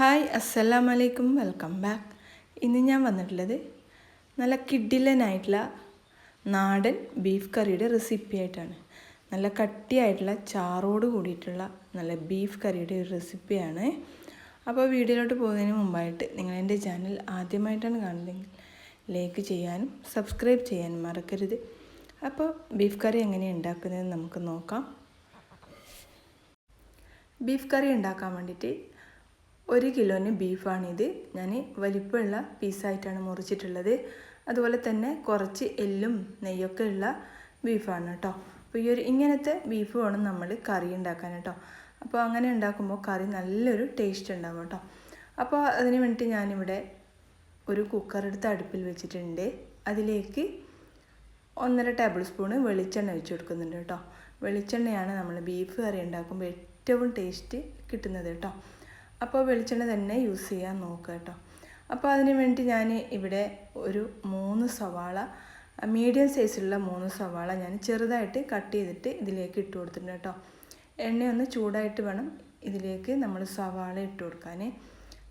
Hi അസ്സലാം വലൈക്കും welcome back. ഇന്ന് ഞാൻ വന്നിട്ടുള്ളത് നല്ല കിഡിലനായിട്ടുള്ള നാടൻ ബീഫ് കറിയുടെ റെസിപ്പി ആയിട്ടാണ്. നല്ല കട്ടിയായിട്ടുള്ള ചാറോട് കൂടിയിട്ടുള്ള നല്ല ബീഫ് കറിയുടെ ഒരു റെസിപ്പിയാണ്. അപ്പോൾ വീഡിയോയിലോട്ട് പോകുന്നതിന് മുമ്പായിട്ട് നിങ്ങൾ എന്റെ ചാനൽ ആദ്യമായിട്ടാണ് കാണുന്നതെങ്കിൽ ലൈക്ക് ചെയ്യാനും സബ്സ്ക്രൈബ് ചെയ്യാനും മറക്കരുത്. അപ്പോൾ ബീഫ് കറി എങ്ങനെയാണ് ഉണ്ടാക്കുന്നതെന്ന് നമുക്ക് നോക്കാം. ബീഫ് കറി ഉണ്ടാക്കാൻ വേണ്ടിയിട്ട് ഒരു കിലോന് ബീഫാണിത്. ഞാൻ വലിപ്പമുള്ള പീസായിട്ടാണ് മുറിച്ചിട്ടുള്ളത്. അതുപോലെ തന്നെ കുറച്ച് എല്ലും നെയ്യൊക്കെ ഉള്ള ബീഫാണ് കേട്ടോ. അപ്പോൾ ഈ ഒരു ഇങ്ങനത്തെ ബീഫ് വേണം നമ്മൾ കറി ഉണ്ടാക്കാൻ കേട്ടോ. അപ്പോൾ അങ്ങനെ ഉണ്ടാക്കുമ്പോൾ കറി നല്ലൊരു ടേസ്റ്റ് ഉണ്ടാകും കേട്ടോ. അപ്പോൾ അതിന് വേണ്ടിയിട്ട് ഞാനിവിടെ ഒരു കുക്കർ എടുത്ത് അടുപ്പിൽ വെച്ചിട്ടുണ്ട്. അതിലേക്ക് ഒന്നര ടേബിൾ സ്പൂണ് വെളിച്ചെണ്ണ വെച്ച് കൊടുക്കുന്നുണ്ട് കേട്ടോ. വെളിച്ചെണ്ണയാണ് നമ്മൾ ബീഫ് കറി ഉണ്ടാക്കുമ്പോൾ ഏറ്റവും ടേസ്റ്റ് കിട്ടുന്നത് കേട്ടോ. അപ്പോൾ വെളിച്ചെണ്ണ തന്നെ യൂസ് ചെയ്യാൻ നോക്കുക കേട്ടോ അപ്പോൾ അതിന് വേണ്ടി ഞാൻ ഇവിടെ ഒരു മൂന്ന് സവാള മീഡിയം സൈസിലുള്ള മൂന്ന് സവാള ഞാൻ ചെറുതായിട്ട് കട്ട് ചെയ്തിട്ട് ഇതിലേക്ക് ഇട്ട് കൊടുത്തിട്ടുണ്ട് കേട്ടോ എണ്ണയൊന്ന് ചൂടായിട്ട് വേണം ഇതിലേക്ക് നമ്മൾ സവാള ഇട്ട് കൊടുക്കാൻ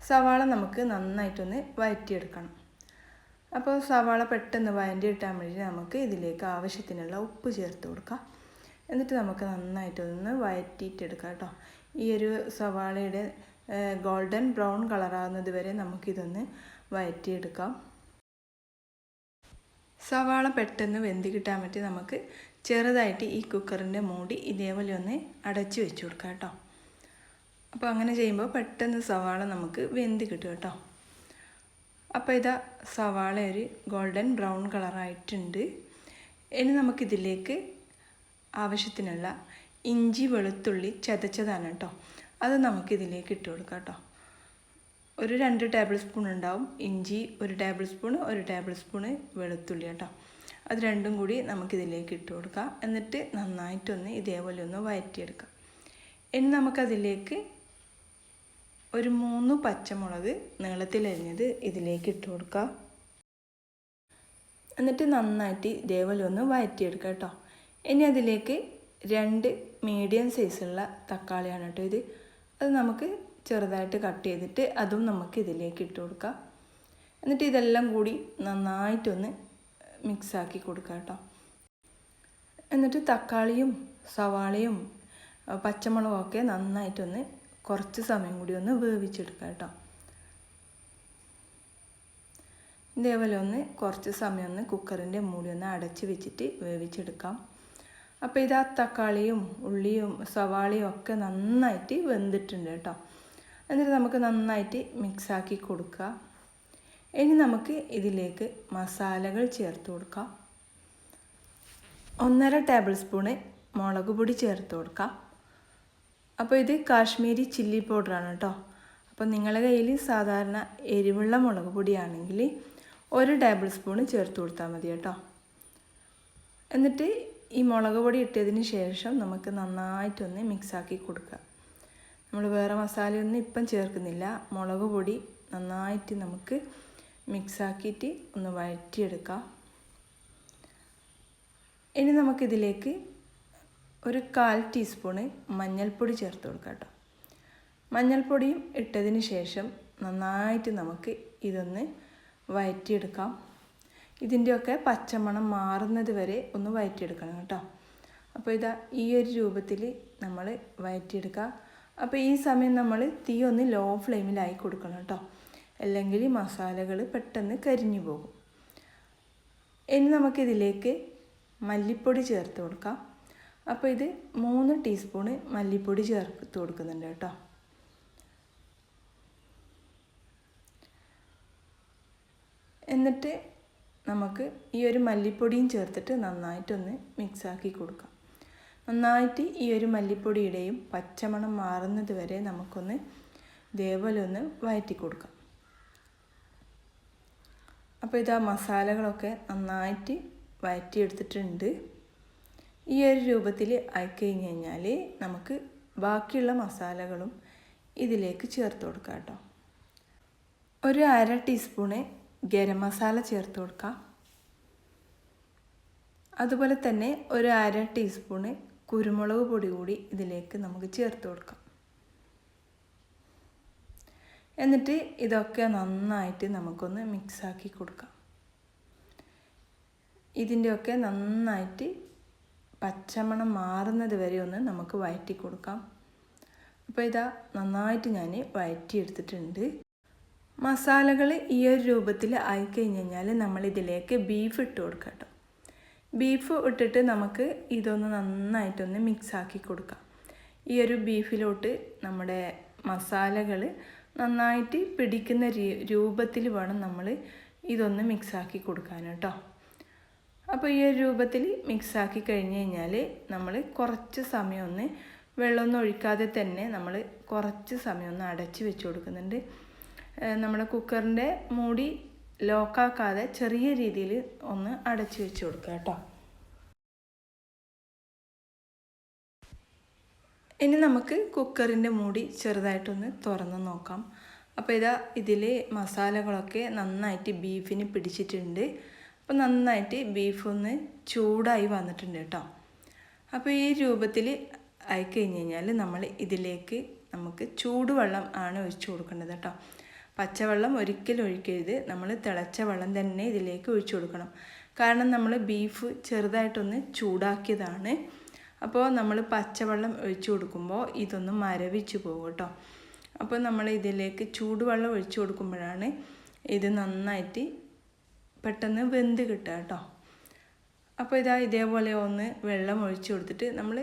സവാള നമുക്ക് നന്നായിട്ടൊന്ന് വഴറ്റിയെടുക്കണം അപ്പോൾ സവാള പെട്ടെന്ന് വയറ്റി ഇട്ടാൻ വേണ്ടി നമുക്ക് ഇതിലേക്ക് ആവശ്യത്തിനുള്ള ഉപ്പ് ചേർത്ത് കൊടുക്കാം. എന്നിട്ട് നമുക്ക് നന്നായിട്ടൊന്ന് വഴറ്റിയിട്ടെടുക്കാം കേട്ടോ ഈ ഒരു സവാളയുടെ ഗോൾഡൻ ബ്രൗൺ കളറാകുന്നത് വരെ നമുക്കിതൊന്ന് വഴറ്റിയെടുക്കാം സവാള പെട്ടെന്ന് വെന്തി കിട്ടാൻ പറ്റി നമുക്ക് ചെറുതായിട്ട് ഈ കുക്കറിന്റെ മൂടി ഇതേപോലെ ഒന്ന് അടച്ച് വെച്ച് കൊടുക്കാം കേട്ടോ. അപ്പോൾ അങ്ങനെ ചെയ്യുമ്പോൾ പെട്ടെന്ന് സവാള നമുക്ക് വെന്തി കിട്ടും കേട്ടോ. അപ്പോൾ ഇതാ സവാള ഒരു ഗോൾഡൻ ബ്രൗൺ കളറായിട്ടുണ്ട്. ഇനി നമുക്കിതിലേക്ക് ആവശ്യത്തിനുള്ള ഇഞ്ചി വെളുത്തുള്ളി ചതച്ചതാണ് കേട്ടോ. അത് നമുക്കിതിലേക്ക് ഇട്ട് കൊടുക്കാം കേട്ടോ. ഒരു രണ്ട് ടേബിൾ സ്പൂൺ ഉണ്ടാവും. ഇഞ്ചി ഒരു ടേബിൾ സ്പൂൺ ഒരു ടേബിൾ സ്പൂണ് വെളുത്തുള്ളി കേട്ടോ. അത് രണ്ടും കൂടി നമുക്കിതിലേക്ക് ഇട്ട് കൊടുക്കാം. എന്നിട്ട് നന്നായിട്ടൊന്ന് ഇതേപോലെ ഒന്ന് വഴറ്റിയെടുക്കാം ഇനി നമുക്കതിലേക്ക് ഒരു മൂന്ന് പച്ചമുളക് നീളത്തിലരിഞ്ഞത് ഇതിലേക്ക് ഇട്ട് കൊടുക്കുക എന്നിട്ട് നന്നായിട്ട് ഇതേപോലെ ഒന്ന് വഴറ്റിയെടുക്കുക കേട്ടോ. ഇനി അതിലേക്ക് രണ്ട് മീഡിയം സൈസുള്ള തക്കാളിയാണ് കേട്ടോ ഇത്. അത് നമുക്ക് ചെറുതായിട്ട് കട്ട് ചെയ്തിട്ട് അതും നമുക്ക് ഇതിലേക്ക് ഇട്ട് കൊടുക്കാം. എന്നിട്ട് ഇതെല്ലാം കൂടി നന്നായിട്ടൊന്ന് മിക്സാക്കി കൊടുക്കുക കേട്ടോ. എന്നിട്ട് തക്കാളിയും സവാളയും പച്ചമുളകൊക്കെ നന്നായിട്ടൊന്ന് കുറച്ച് സമയം കൂടി ഒന്ന് വേവിച്ചെടുക്കുക കേട്ടോ. ഇതേപോലെ ഒന്ന് കുറച്ച് സമയം ഒന്ന് കുക്കറിന്റെ മൂടി ഒന്ന് അടച്ച് വെച്ചിട്ട് വേവിച്ചെടുക്കാം. അപ്പോൾ ഇതാ തക്കാളിയും ഉള്ളിയും സവാളയും ഒക്കെ നന്നായിട്ട് വെന്തിട്ടുണ്ട് കേട്ടോ. എന്നിട്ട് നമുക്ക് നന്നായിട്ട് മിക്സാക്കി കൊടുക്കുക. ഇനി നമുക്ക് ഇതിലേക്ക് മസാലകൾ ചേർത്ത് കൊടുക്കാം. ഒന്നര ടേബിൾ സ്പൂണ് മുളക് പൊടി ചേർത്ത് കൊടുക്കാം. അപ്പോൾ ഇത് കാശ്മീരി ചില്ലി പൗഡറാണ് കേട്ടോ. അപ്പോൾ നിങ്ങളുടെ കയ്യിൽ സാധാരണ എരിവുള്ള മുളക് പൊടിയാണെങ്കിൽ ഒരു ടേബിൾ സ്പൂണ് ചേർത്ത് കൊടുത്താൽ മതി കേട്ടോ. എന്നിട്ട് ഈ മുളക് പൊടി ഇട്ടതിന് ശേഷം നമുക്ക് നന്നായിട്ടൊന്ന് മിക്സാക്കി കൊടുക്കുക. നമ്മൾ വേറെ മസാലയൊന്നും ഇപ്പം ചേർക്കുന്നില്ല. മുളക് പൊടി നന്നായിട്ട് നമുക്ക് മിക്സാക്കിയിട്ട് ഒന്ന് വഴറ്റിയെടുക്കാം. ഇനി നമുക്കിതിലേക്ക് ഒരു കാൽ ടീസ്പൂണ് മഞ്ഞൾപ്പൊടി ചേർത്ത് കൊടുക്കാം കേട്ടോ. മഞ്ഞൾപ്പൊടിയും ഇട്ടതിന് ശേഷം നന്നായിട്ട് നമുക്ക് ഇതൊന്ന് വഴറ്റിയെടുക്കാം. ഇതിന്റെയൊക്കെ പച്ചമണം മാറുന്നത് വരെ ഒന്ന് വയറ്റിയെടുക്കണം കേട്ടോ. അപ്പോൾ ഇതാ ഈ ഒരു രൂപത്തിൽ നമ്മൾ വയറ്റിയെടുക്കുക. അപ്പോൾ ഈ സമയം നമ്മൾ തീ ഒന്ന് ലോ ഫ്ലെയിമിലായി കൊടുക്കണം കേട്ടോ. അല്ലെങ്കിൽ മസാലകൾ പെട്ടെന്ന് കരിഞ്ഞു പോകും. ഇനി നമുക്കിതിലേക്ക് മല്ലിപ്പൊടി ചേർത്ത് കൊടുക്കാം. അപ്പോൾ ഇത് മൂന്ന് ടീസ്പൂണ് മല്ലിപ്പൊടി ചേർത്ത് കൊടുക്കുന്നുണ്ട് കേട്ടോ. എന്നിട്ട് നമുക്ക് ഈ ഒരു മല്ലിപ്പൊടിയും ചേർത്തിട്ട് നന്നായിട്ടൊന്ന് മിക്സാക്കി കൊടുക്കാം. നന്നായിട്ട് ഈ ഒരു മല്ലിപ്പൊടിയുടെയും പച്ചമണം മാറുന്നത് വരെ നമുക്കൊന്ന് ഇതേപോലെ ഒന്ന് വഴറ്റി കൊടുക്കാം. അപ്പോൾ ഇതാ മസാലകളൊക്കെ നന്നായിട്ട് വഴറ്റിയെടുത്തിട്ടുണ്ട് ഈ ഒരു രൂപത്തിൽ ആയിക്കഴിഞ്ഞ് കഴിഞ്ഞാൽ നമുക്ക് ബാക്കിയുള്ള മസാലകളും ഇതിലേക്ക് ചേർത്ത് കൊടുക്കാം കേട്ടോ. ഒരു അര ടീസ്പൂണ് ഗരം മസാല ചേർത്ത് കൊടുക്കാം. അതുപോലെ തന്നെ ഒരു അര ടീസ്പൂണ് കുരുമുളക് പൊടി കൂടി ഇതിലേക്ക് നമുക്ക് ചേർത്ത് കൊടുക്കാം. എന്നിട്ട് ഇതൊക്കെ നന്നായിട്ട് നമുക്കൊന്ന് മിക്സാക്കി കൊടുക്കാം. ഇതിന്റെയൊക്കെ നന്നായിട്ട് പച്ചമണം മാറുന്നത് വരെ ഒന്ന് നമുക്ക് വഴറ്റി കൊടുക്കാം. അപ്പോൾ ഇതാ നന്നായിട്ട് ഞാൻ വഴറ്റിയെടുത്തിട്ടുണ്ട്. മസാലകൾ ഈ ഒരു രൂപത്തിൽ ആയിക്കഴിഞ്ഞ് കഴിഞ്ഞാൽ നമ്മളിതിലേക്ക് ബീഫ് ഇട്ട് കൊടുക്കാം കേട്ടോ ബീഫ് ഇട്ടിട്ട് നമുക്ക് ഇതൊന്ന് നന്നായിട്ടൊന്ന് മിക്സാക്കി കൊടുക്കാം. ഈ ഒരു ബീഫിലോട്ട് നമ്മുടെ മസാലകൾ നന്നായിട്ട് പിടിക്കുന്ന രൂപത്തിൽ വേണം നമ്മൾ ഇതൊന്ന് മിക്സാക്കി കൊടുക്കാൻ കേട്ടോ അപ്പോൾ ഈ ഒരു രൂപത്തിൽ മിക്സാക്കി കഴിഞ്ഞ് കഴിഞ്ഞാൽ നമ്മൾ കുറച്ച് സമയമൊന്ന് വെള്ളമൊന്നും ഒഴിക്കാതെ തന്നെ നമ്മൾ കുറച്ച് സമയമൊന്ന് അടച്ച് വെച്ച് കൊടുക്കുന്നുണ്ട്. നമ്മുടെ കുക്കറിന്റെ മൂടി ലോക്കാക്കാതെ ചെറിയ രീതിയിൽ ഒന്ന് അടച്ച് വെച്ച് കൊടുക്കുക കേട്ടോ. ഇനി നമുക്ക് കുക്കറിന്റെ മൂടി ചെറുതായിട്ടൊന്ന് തുറന്ന് നോക്കാം. അപ്പോൾ ഇതാ ഇതിൽ മസാലകളൊക്കെ നന്നായിട്ട് ബീഫിന് പിടിച്ചിട്ടുണ്ട്. അപ്പോൾ നന്നായിട്ട് ബീഫ് ഒന്ന് ചൂടായി വന്നിട്ടുണ്ട് കേട്ടോ. അപ്പോൾ ഈ രൂപത്തിൽ ആയിക്കഴിഞ്ഞ് കഴിഞ്ഞാൽ നമ്മൾ ഇതിലേക്ക് നമുക്ക് ചൂടുവെള്ളം ആണ് ഒഴിച്ചു കൊടുക്കേണ്ടത് കേട്ടോ. പച്ചവെള്ളം ഒരിക്കലും ഒഴിക്കരുത്. നമ്മൾ തിളച്ച വെള്ളം തന്നെ ഇതിലേക്ക് ഒഴിച്ചു കൊടുക്കണം. കാരണം നമ്മൾ ബീഫ് ചെറുതായിട്ടൊന്ന് ചൂടാക്കിയതാണ്. അപ്പോൾ നമ്മൾ പച്ചവെള്ളം ഒഴിച്ചു കൊടുക്കുമ്പോൾ ഇതൊന്ന് മരവിച്ച് പോകും കേട്ടോ. അപ്പോൾ നമ്മൾ ഇതിലേക്ക് ചൂടുവെള്ളം ഒഴിച്ചു കൊടുക്കുമ്പോഴാണ് ഇത് നന്നായിട്ട് പെട്ടെന്ന് വെന്ത് കിട്ടുക കേട്ടോ. അപ്പോൾ ഇതാ ഇതേപോലെ ഒന്ന് വെള്ളം ഒഴിച്ചു കൊടുത്തിട്ട് നമ്മൾ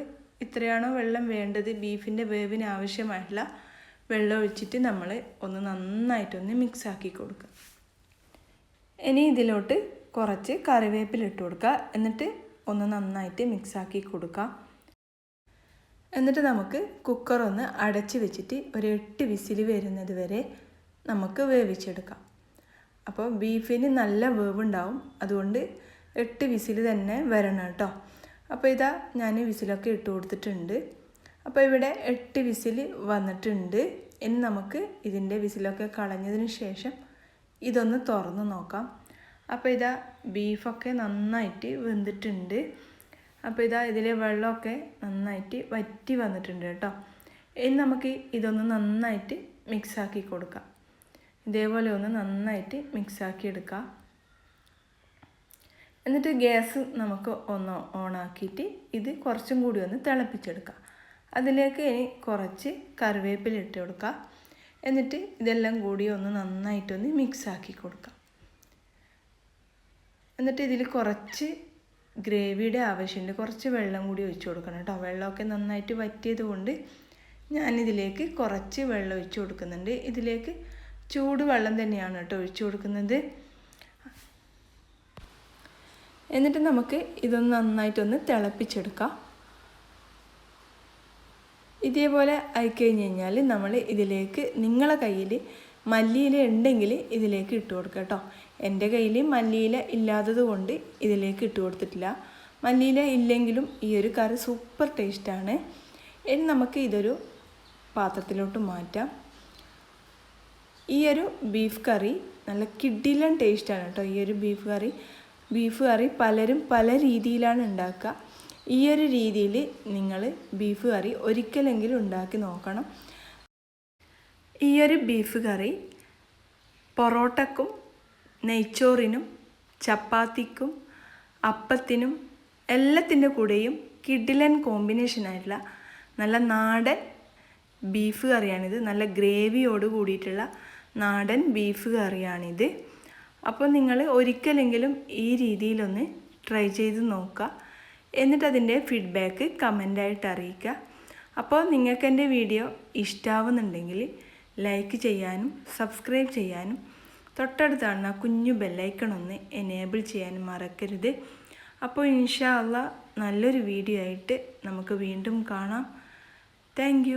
ഇത്രയാണോ വെള്ളം വേണ്ടത്? ബീഫിന്റെ വേവിന് ആവശ്യമായിട്ടുള്ള വെള്ളം ഒഴിച്ചിട്ട് നമ്മൾ ഒന്ന് നന്നായിട്ടൊന്ന് മിക്സ് ആക്കി കൊടുക്കുക. ഇനി ഇതിലോട്ട് കുറച്ച് കറിവേപ്പില ഇട്ട് കൊടുക്കുക. എന്നിട്ട് ഒന്ന് നന്നായിട്ട് മിക്സ് ആക്കി കൊടുക്കുക. എന്നിട്ട് നമുക്ക് കുക്കർ ഒന്ന് അടച്ച് വെച്ചിട്ട് ഒരു എട്ട് വിസിൽ വരുന്നത് വരെ നമുക്ക് വേവിച്ചെടുക്കാം. അപ്പോൾ ബീഫിന് നല്ല വേവുണ്ടാവും. അതുകൊണ്ട് എട്ട് വിസിൽ തന്നെ വരണം കേട്ടോ. അപ്പോൾ ഇതാ ഞാൻ വിസിലൊക്കെ ഇട്ട് കൊടുത്തിട്ടുണ്ട്. അപ്പോൾ ഇവിടെ എട്ട് വിസിൽ വന്നിട്ടുണ്ട്. ഇനി നമുക്ക് ഇതിന്റെ വിസിലൊക്കെ കളഞ്ഞതിന് ശേഷം ഇതൊന്ന് തുറന്ന് നോക്കാം. അപ്പോൾ ഇതാ ബീഫൊക്കെ നന്നായിട്ട് വെന്തിട്ടുണ്ട്. അപ്പോൾ ഇതാ ഇതിലെ വെള്ളമൊക്കെ നന്നായിട്ട് വറ്റി വന്നിട്ടുണ്ട് കേട്ടോ. ഇനി നമുക്ക് ഇതൊന്ന് നന്നായിട്ട് മിക്സാക്കി കൊടുക്കാം. ഇതേപോലെ ഒന്ന് നന്നായിട്ട് മിക്സാക്കി എടുക്കാം. എന്നിട്ട് ഗ്യാസ് നമുക്ക് ഒന്ന് ഓണാക്കിയിട്ട് ഇത് കുറച്ചും കൂടി ഒന്ന് തിളപ്പിച്ചെടുക്കാം. അതിലേക്ക് ഇനി കുറച്ച് കറിവേപ്പില ഇട്ട് കൊടുക്കുക എന്നിട്ട് ഇതെല്ലാം കൂടി ഒന്ന് നന്നായിട്ടൊന്ന് മിക്സാക്കി കൊടുക്കുക എന്നിട്ട് ഇതിൽ കുറച്ച് ഗ്രേവിയുടെ ആവശ്യമുണ്ട്. കുറച്ച് വെള്ളം കൂടി ഒഴിച്ച് കൊടുക്കണം കേട്ടോ. വെള്ളമൊക്കെ നന്നായിട്ട് വറ്റിയത് കൊണ്ട് ഞാനിതിലേക്ക് കുറച്ച് വെള്ളം ഒഴിച്ച് കൊടുക്കുന്നുണ്ട്. ഇതിലേക്ക് ചൂടുവെള്ളം തന്നെയാണ് കേട്ടോ ഒഴിച്ചു കൊടുക്കുന്നത്. എന്നിട്ട് നമുക്ക് ഇതൊന്ന് നന്നായിട്ടൊന്ന് തിളപ്പിച്ചെടുക്കാം. ഇതേപോലെ ആയിക്കഴിഞ്ഞ് കഴിഞ്ഞാൽ നമ്മൾ ഇതിലേക്ക് നിങ്ങളെ കയ്യിൽ മല്ലിയില ഉണ്ടെങ്കിൽ ഇതിലേക്ക് ഇട്ട് കൊടുക്കുക കേട്ടോ. എന്റെ കയ്യിൽ മല്ലിയില ഇല്ലാത്തത് കൊണ്ട് ഇതിലേക്ക് ഇട്ട് കൊടുത്തിട്ടില്ല. മല്ലിയില ഇല്ലെങ്കിലും ഈ ഒരു കറി സൂപ്പർ ടേസ്റ്റാണ് ഇനി നമുക്ക് ഇതൊരു പാത്രത്തിലോട്ട് മാറ്റാം. ഈ ഒരു ബീഫ് കറി നല്ല കിഡിലൻ ടേസ്റ്റാണ് കേട്ടോ ഈ ഒരു ബീഫ് കറി ബീഫ് കറി പലരും പല രീതിയിലാണ് ഉണ്ടാക്കുക. ഈ ഒരു രീതിയിൽ നിങ്ങൾ ബീഫ് കറി ഒരിക്കലെങ്കിലും ഉണ്ടാക്കി നോക്കണം. ഈ ഒരു ബീഫ് കറി പൊറോട്ടക്കും നെയ്ച്ചോറിനും ചപ്പാത്തിക്കും അപ്പത്തിനും എല്ലാത്തിന്റെ കൂടെയും കിഡിലൻ കോമ്പിനേഷനായിട്ടുള്ള നല്ല നാടൻ ബീഫ് കറിയാണിത്. നല്ല ഗ്രേവിയോട് കൂടിയിട്ടുള്ള നാടൻ ബീഫ് കറിയാണിത്. അപ്പോൾ നിങ്ങൾ ഒരിക്കലെങ്കിലും ഈ രീതിയിലൊന്ന് ട്രൈ ചെയ്ത് നോക്കുക. എന്നിട്ട് അതിന്റെ ഫീഡ്ബാക്ക് കമന്റായിട്ട് അറിയിക്കുക. അപ്പോൾ നിങ്ങൾക്ക് എന്റെ വീഡിയോ ഇഷ്ടാവുന്നുണ്ടെങ്കിൽ ലൈക്ക് ചെയ്യാനും സബ്സ്ക്രൈബ് ചെയ്യാനും തൊട്ടടുത്താണ് കുഞ്ഞു ബെല്ലൈക്കൺ ഒന്ന് എനേബിൾ ചെയ്യാനും മറക്കരുത്. അപ്പോൾ ഇൻഷാ അല്ല നല്ലൊരു വീഡിയോ ആയിട്ട് നമുക്ക് വീണ്ടും കാണാം. താങ്ക്